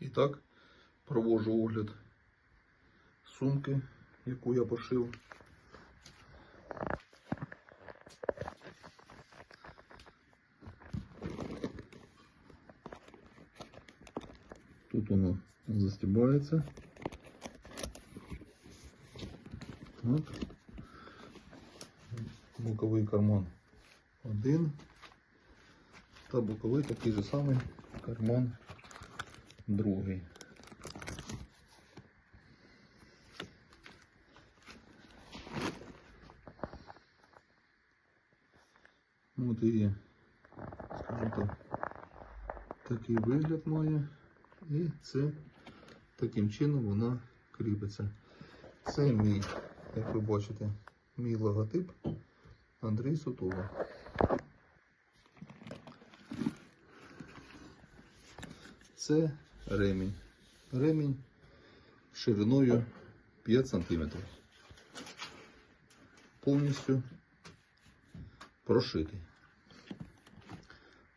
І так, проводжу огляд сумки, яку я пошив. Тут воно застібається. От. Боковий карман один. Та боковий такий же самий карман другий. От і, скажімо так, такий вигляд має. І це таким чином вона кріпиться. Це мій, як ви бачите, мій логотип Андрій Сутула. Це ремінь. Ремінь шириною 5 см. Повністю прошитий.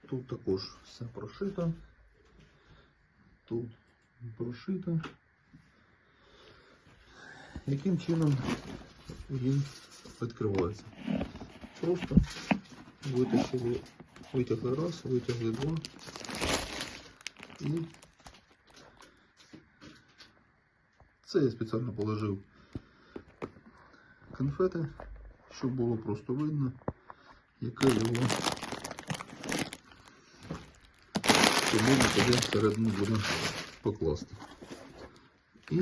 Тут також все прошито. Тут прошито. Яким чином він відкривається? Просто витягли, витягли раз, витягли два і це я спеціально положив конфети, щоб було просто видно, яке його тому туди всередину буде покласти. І,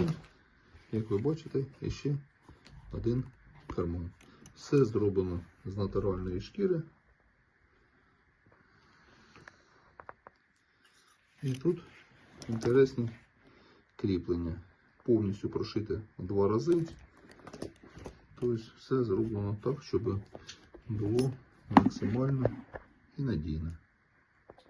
як ви бачите, ще один карман. Все зроблено з натуральної шкіри. І тут інтересні кріплення. Повністю прошити два рази. Тобто все зроблено так, щоб було максимально і надійно.